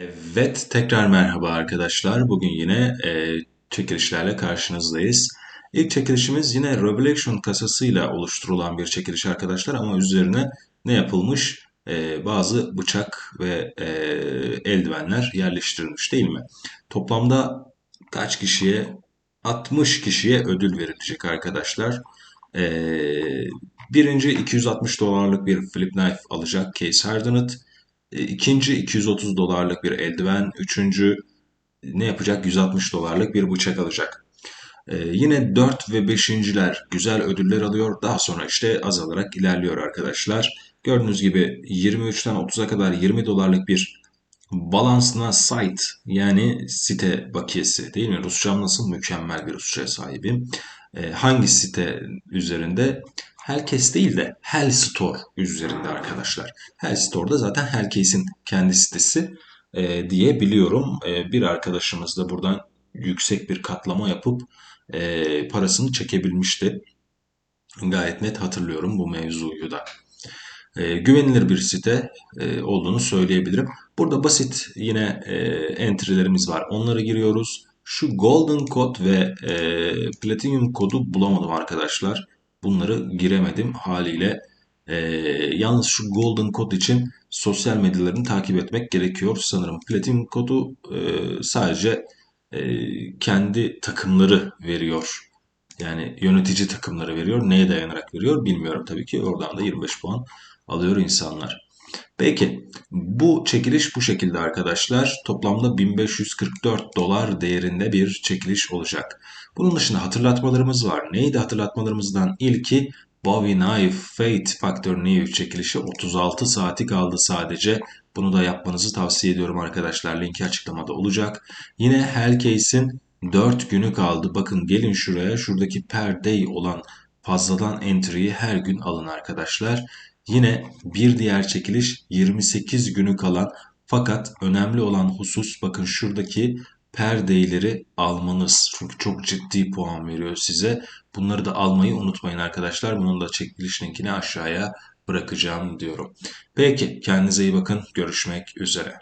Evet, tekrar merhaba arkadaşlar. Bugün yine e, çekilişlerle karşınızdayız. İlk çekilişimiz yine Revelation kasasıyla oluşturulan bir çekiliş arkadaşlar ama üzerine ne yapılmış? E, bazı bıçak ve e, eldivenler yerleştirilmiş değil mi? Toplamda kaç kişiye? 60 kişiye ödül verilecek arkadaşlar. E, birinci 260 dolarlık bir flip knife alacak Case Hardened. E, İkinci 230 dolarlık bir eldiven. Üçüncü ne yapacak? 160 dolarlık bir bıçak alacak. E, yine 4 ve 5.ler güzel ödüller alıyor. Daha sonra işte azalarak ilerliyor arkadaşlar. Gördüğünüz gibi 23'ten 30'a kadar 20 dolarlık bir Balansına site yani site bakiyesi değil mi? Rusçam nasıl mükemmel bir Rusça'ya sahibim. E, hangi site üzerinde? Helkes değil de Hell Store üzerinde arkadaşlar. Hell Store'da zaten Hellcase'in kendi sitesi e, diye biliyorum. E, bir arkadaşımız da buradan yüksek bir katlama yapıp e, parasını çekebilmişti. Gayet net hatırlıyorum bu mevzuyu da. E, güvenilir bir site e, olduğunu söyleyebilirim. Burada basit yine e, entry'lerimiz var. Onları giriyoruz. Şu golden kod ve e, platinum kodu bulamadım arkadaşlar. Bunları giremedim haliyle. E, yalnız şu golden kod için sosyal medyalarını takip etmek gerekiyor sanırım. Platinum kodu e, sadece e, kendi takımları veriyor. Yani yönetici takımları veriyor. Neye dayanarak veriyor bilmiyorum tabii ki. Oradan da 25 puan alıyor insanlar. Peki bu çekiliş bu şekilde arkadaşlar. Toplamda 1544 dolar değerinde bir çekiliş olacak. Bunun dışında hatırlatmalarımız var. Neydi hatırlatmalarımızdan ilki Bowie Knife Fate Factor New çekilişi 36 saati kaldı sadece. Bunu da yapmanızı tavsiye ediyorum arkadaşlar. Linki açıklamada olacak. Yine Hellcase'in 4 günü kaldı. Bakın gelin şuraya. Şuradaki per day olan fazladan entry'yi her gün alın arkadaşlar. Yine bir diğer çekiliş 28 günü kalan fakat önemli olan husus bakın şuradaki perdeleri almanız. Çünkü çok ciddi puan veriyor size. Bunları da almayı unutmayın arkadaşlar. Bunun da çekiliş linkini aşağıya bırakacağım diyorum. Peki kendinize iyi bakın. Görüşmek üzere.